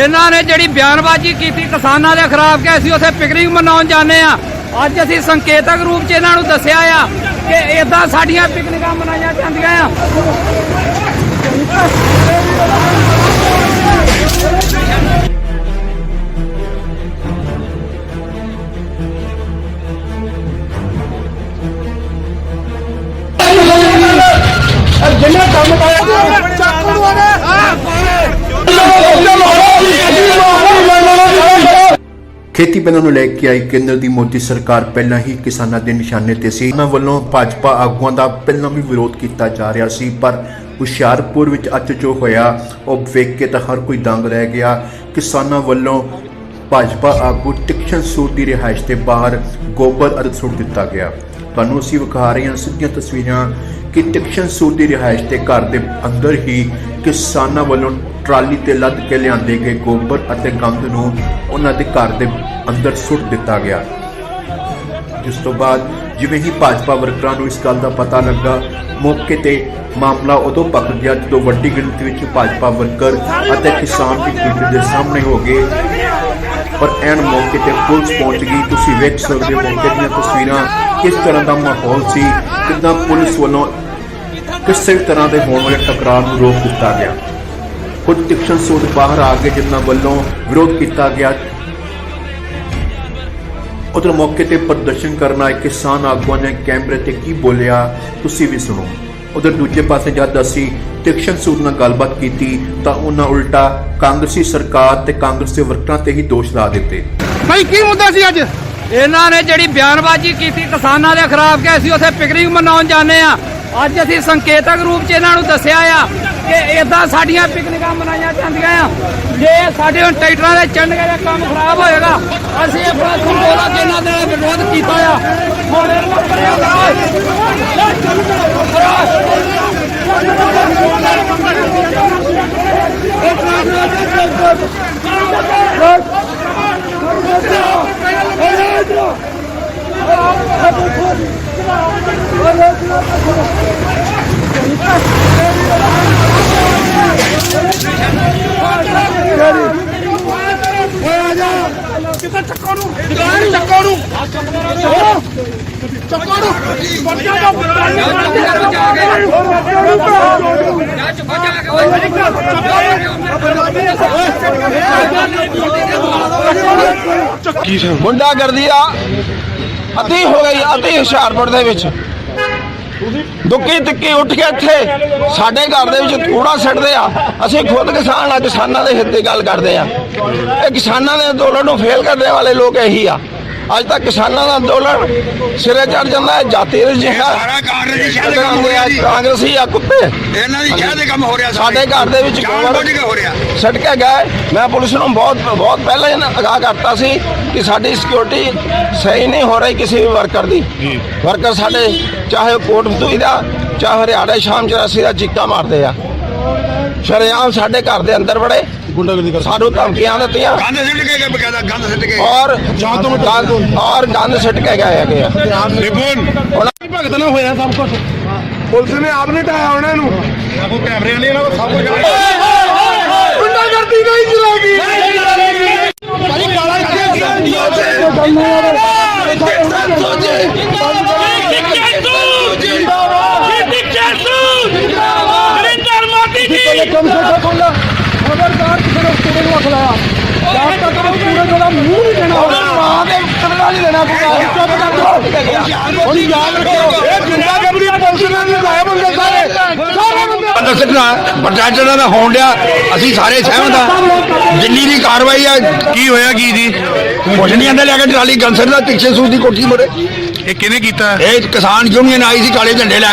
ਇਹਨਾਂ ਨੇ ਜਿਹੜੀ ਬਿਆਨਬਾਜ਼ੀ ਕੀਤੀ ਕਿਸਾਨਾਂ ਦੇ ਖਿਲਾਫ ਕਿ ਅਸੀਂ ਉੱਥੇ ਪਿਕਨਿਕ ਮਨਾਉਣ ਜਾਂਦੇ ਆ ਅੱਜ ਅਸੀਂ ਸੰਕੇਤਕ ਰੂਪ 'ਚ ਇਹਨਾਂ ਨੂੰ ਦੱਸਿਆ ਆ ਕਿ ਇਦਾਂ ਸਾਡੀਆਂ ਪਿਕਨਿਕਾਂ ਮਨਾਈਆਂ ਜਾਂਦੀਆਂ ਆ। ਜਿੰਨੇ ਕੰਮ ਪਾਇਆ ਚੱਕ ਖੇਤੀ ਬਿੱਲਾਂ ਨੂੰ ਲੈ ਕੇ ਆਈ ਕੇਂਦਰ ਦੀ ਮੋਦੀ ਸਰਕਾਰ ਪਹਿਲਾਂ ਹੀ ਕਿਸਾਨਾਂ ਦੇ ਨਿਸ਼ਾਨੇ ਤੇ ਸੀ। ਉਹਨਾਂ ਵੱਲੋਂ ਭਾਜਪਾ ਆਗੂਆਂ ਦਾ ਪਹਿਲਾਂ ਵੀ ਵਿਰੋਧ ਕੀਤਾ ਜਾ ਰਿਹਾ ਸੀ, ਪਰ ਹੁਸ਼ਿਆਰਪੁਰ ਵਿੱਚ ਅੱਜ ਜੋ ਹੋਇਆ, ਉਹ ਵੇਖ ਕੇ ਤਾਂ ਹਰ ਕੋਈ ਦੰਗ ਰਹਿ ਗਿਆ। ਕਿਸਾਨਾਂ ਵੱਲੋਂ ਭਾਜਪਾ ਆਗੂ ਟਿਕਸ਼ਨ ਸੂਰ ਦੀ ਰਿਹਾਇਸ਼ ਦੇ ਬਾਹਰ ਗੋਬਰ ਅਰਧ ਸੁੱਟ ਦਿੱਤਾ ਗਿਆ। ਤੁਹਾਨੂੰ ਅਸੀਂ ਵਿਖਾ ਰਹੇ ਹਾਂ ਸਿੱਧੀਆਂ ਤਸਵੀਰਾਂ ਕਿ ਟਿਕਸ਼ਨ ਸੂਰ ਦੀ ਰਿਹਾਇਸ਼ ਦੇ ਘਰ ਦੇ ਅੰਦਰ ਹੀ ਕਿਸਾਨਾਂ ਵੱਲੋਂ ਟਰਾਲੀ ਤੇ ਲੱਦ ਕੇ ਲਿਆਂਦੇ ਗਏ ਗੋਬਰ ਅਤੇ ਗੰਦ ਨੂੰ ਉਹਨਾਂ ਦੇ ਘਰ ਦੇ ਅੰਦਰ ਸੁੱਟ ਦਿੱਤਾ ਗਿਆ। ਜਿਸ ਤੋਂ ਬਾਅਦ ਜਿਵੇਂ ਹੀ ਭਾਜਪਾ ਵਰਕਰਾਂ ਨੂੰ ਇਸ ਗੱਲ ਦਾ ਪਤਾ ਲੱਗਾ, ਮੌਕੇ ਤੇ ਮਾਮਲਾ ਉਦੋਂ ਪੱਕ ਗਿਆ ਜਦੋਂ ਵੱਡੀ ਗਿਣਤੀ ਵਿੱਚ ਭਾਜਪਾ ਵਰਕਰ ਅਤੇ ਕਿਸਾਨ ਵੀ ਇੱਕ ਦੇ ਸਾਹਮਣੇ ਹੋ ਗਏ। ਪਰ ਐਨ ਮੌਕੇ ਤੇ ਪੁਲਿਸ ਪਹੁੰਚ ਗਈ। ਤੁਸੀਂ ਵੇਖ ਸਕਦੇ ਹੋ ਮੌਕੇ ਦੀਆਂ ਤਸਵੀਰਾਂ ਕਿਸ ਤਰ੍ਹਾਂ ਦਾ ਮਾਹੌਲ ਸੀ, ਕਿੱਦਾਂ ਪੁਲਿਸ ਵੱਲੋਂ ਕਿਸੇ ਵੀ ਤਰ੍ਹਾਂ ਦੇ ਹੋਣ ਵਾਲੇ ਟਕਰਾਅ ਨੂੰ ਰੋਕ ਦਿੱਤਾ ਗਿਆ। ਖੁਦ ਟਿਕਸ਼ਨ ਸੂਦ ਬਾਹਰ ਆ ਕੇ ਜਿਨ੍ਹਾਂ ਵੱਲੋਂ ਵਿਰੋਧ ਕੀਤਾ ਗਿਆ। ਉਧਰ ਮੌਕੇ ਤੇ ਪ੍ਰਦਰਸ਼ਨ ਕਰਨ ਆਏ ਕਿਸਾਨ ਆਗੂਆਂ ਨੇ ਕੈਮਰੇ ਤੇ ਕੀ ਬੋਲਿਆ ਤੁਸੀਂ ਵੀ ਸੁਣੋ। ਉਧਰ ਦੂਜੇ ਪਾਸੇ ਜਦ ਅਸੀਂ ਟਿਕਸ਼ਨ ਸੂਦ ਨਾਲ ਗੱਲਬਾਤ ਕੀਤੀ ਤਾਂ ਉਹਨਾਂ ਉਲਟਾ ਕਾਂਗਰਸੀ ਸਰਕਾਰ ਤੇ ਕਾਂਗਰਸ ਦੇ ਵਰਕਰਾਂ ਤੇ ਹੀ ਦੋਸ਼ ਲਾ ਦਿੱਤੇ। ਭਾਈ ਕੀ ਮੁੱਦਾ ਸੀ ਅੱਜ? ਇਹਨਾਂ ਨੇ ਜਿਹੜੀ ਬਿਆਨਬਾਜ਼ੀ ਕੀਤੀ ਕਿਸਾਨਾਂ ਦੇ ਖਿਲਾਫ ਕਿ ਅਸੀਂ ਉੱਥੇ ਪਿਕਨਿਕ ਮਨਾਉਣ ਜਾਂਦੇ ਆ। ਅੱਜ ਅਸੀਂ ਸੰਕੇਤਕ ਰੂਪ 'ਚ ਇਹਨਾਂ ਨੂੰ ਦੱਸਿਆ ਆ ਕਿ ਇਦਾਂ ਸਾਡੀਆਂ ਪਿਕਨਿਕਾਂ ਮਨਾਈਆਂ ਜਾਂਦੀਆਂ ਆ। ਜੇ ਸਾਡੇ ਹੁਣ ਟਰੈਕਟਰਾਂ ਦੇ ਚੰਨਗੇ ਦਾ ਕੰਮ ਖਰਾਬ ਹੋਏਗਾ, ਅਸੀਂ ਆਪਣਾ ਸੰਬੋਲਾ ਇਹਨਾਂ ਦੇ ਨਾਲ ਵਿਰੋਧ ਕੀਤਾ ਆ। ਹੁਣ ਇਹਨਾਂ ਕਿੱਥੇ ਚੱਕੋ ਨੂੰ ਚੱਕੋ ਨੂੰ ਚੱਕੋ ਨੂੰ ਬੱਚਾ ਦਾ ਗੁੰਡਾਗਰਦੀ ਆ ਅਤੀ ਹੋ ਗਈ ਅਤੀ ਹੁਸ਼ਿਆਰਪੁਰ ਦੇ ਵਿੱਚ। ਦੁੱਕੀ ਤਿੱਕੀ ਉੱਠ ਕੇ ਇੱਥੇ। ਸਾਡੇ ਘਰ ਦੇ ਵਿੱਚ ਕੂੜਾ ਸੱਟਦੇ ਆ। ਅਸੀਂ ਖੁਦ ਕਿਸਾਨ ਆ, ਕਿਸਾਨਾਂ ਦੇ ਹਿੱਤ ਦੀ ਗੱਲ ਕਰਦੇ ਆ। ਇਹ ਕਿਸਾਨਾਂ ਦੇ ਅੰਦੋਲਨ ਨੂੰ ਫੇਲ ਕਰਨ ਵਾਲੇ ਲੋਕ ਇਹੀ ਆ। ਅੱਜ ਤੱਕ ਕਿਸਾਨਾਂ ਦਾ ਅੰਦੋਲਨ ਸਿਰੇ ਚੜ ਜਾਂਦਾ ਹੈ ਜਾਤੀ ਰਜਿਹਾ ਸਾਰਾ ਕਾਂਗਰਸ ਦੀ ਸ਼ਹਿਰ ਦੇ ਕੰਮ ਹੋ ਰਿਹਾ ਜੀ। ਕਾਂਗਰਸੀ ਆ ਕੁੱਤੇ। ਇਹਨਾਂ ਦੀ ਸ਼ਹਿਰ ਦੇ ਕੰਮ ਹੋ ਰਿਹਾ ਸਾਡੇ ਘਰ ਦੇ ਵਿੱਚ ਕੇ ਹੋ ਰਿਹਾ। ਸੱਟ ਕੇ ਗਏ। ਮੈਂ ਪੁਲਿਸ ਨੂੰ ਬਹੁਤ ਬਹੁਤ ਪਹਿਲਾਂ ਹੀ ਨਾ ਅਗਾਹ ਕਰਤਾ ਸੀ ਕਿ ਸਾਡੀ ਸਿਕਿਉਰਿਟੀ ਸਹੀ ਨਹੀਂ ਹੋ ਰਹੀ ਕਿਸੇ ਵੀ ਵਰਕਰ ਦੀ। ਵਰਕਰ ਸਾਡੇ ਚਾਹੇ ਉਹ ਕੋਟ ਮਤੂਈ ਦਾ ਚਾਹੇ ਹਰਿਆਣਾ ਸ਼ਾਮ ਚਰਾਸੀ ਦਾ ਚੀਕਾ ਮਾਰਦੇ ਆ। ਸ਼ਰੇਆਮ ਸਾਡੇ ਘਰ ਦੇ ਅੰਦਰ ਬੜੇ ਗੁੰਡਾਗਰਦੀ ਕਰ ਸਾਨੂੰ ਧਮਕੀਆਂ ਦਿੱਤੀਆਂ। ਗੰਦ ਸਿੱਟ ਕੇ ਗਏ ਬਕਾਇਦਾ ਗੰਦ ਸਿੱਟ ਕੇ ਔਰ ਗੰਦ ਔਰ ਗੰਦ ਸਿੱਟ ਕੇ ਗਏ ਹੈਗੇ ਆ। ਰਿਪੋਨ ਭਗਤ ਨਾ ਹੋਇਆ ਸਭ ਕੁਝ ਪੁਲਿਸ ਨੇ ਆਪ ਨਹੀਂ ਢਾਇਆ ਉਹਨਾਂ ਨੂੰ। ਕੋ ਕੈਮਰੇ ਵਾਲੇ ਇਹਨਾਂ ਕੋ ਸਭ ਕੁਝ ਗੁੰਡਾਗਰਦੀ ਨਹੀਂ ਚਲਾਗੀ। ਭਾਈ ਕਾਲਾ ਨਰਿੰਦਰ ਮੋਦੀ ਜੀ ਕਮ ਸੇ ਕਮ ਖਬਰਦਾਰ ਕਿਸੇ ਨੂੰ ਸਟੂਡੈਂਟ ਨੂੰ ਅਖਲਾਇਆ ਜਦ ਤੱਕ ਉਹ ਸਟੂਡੈਂਟ ਉਹਦਾ ਮੂੰਹ ਨਹੀਂ ਦੇਣਾ। ਮਾਂ ਦੇ ਕਰਨਾ ਨਹੀਂ ਦੇਣਾ ਹੁਣ ਯਾਦ ਰੱਖੋ ਇਹ ਗੁੰਡਾਗਰਦੀ ਪੁਲਿਸ ਨੇ ਨਹੀਂ ਲਾਇਆ ਬੰਦੇ ਸਾਰੇ ਸਾਰੇ ਬੰਦੇ ਬੰਦਾ ਸਿੱਟਣਾ ਪ੍ਰਸ਼ਾਸਨ ਦਾ ਹੋਣ ਡਿਆ ਅਸੀਂ ਸਾਰੇ ਸਹਿਮਤ ਆ ਜਿੰਨੀ ਦੀ ਕਾਰਵਾਈ ਆ ਕੀ ਹੋਇਆ ਕੀ ਜੀ ਕੁਛ ਨਹੀਂ ਆਂਦੇ ਲੈ ਕੇ ਟਰਾਲੀ ਗੰਸਰ ਦਾ ਪਿੱਛੇ ਸੂਦ ਦੀ ਕੋਠੀ ਮਰੇ ਇਹ ਕਿਹਨੇ ਕੀਤਾ? ਇਹ ਕਿਸਾਨ ਯੂਨੀਅਨ ਆਈ ਸੀ ਕਾਲੇ ਝੰਡੇ ਲੈ